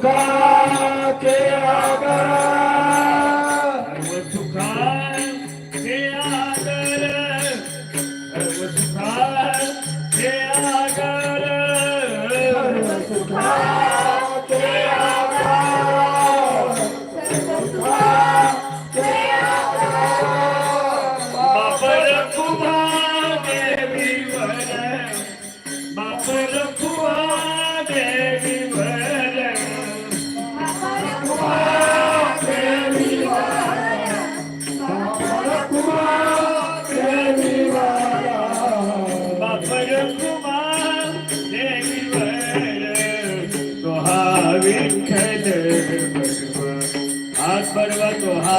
Let's go. Vitthal हा पर्व तो हा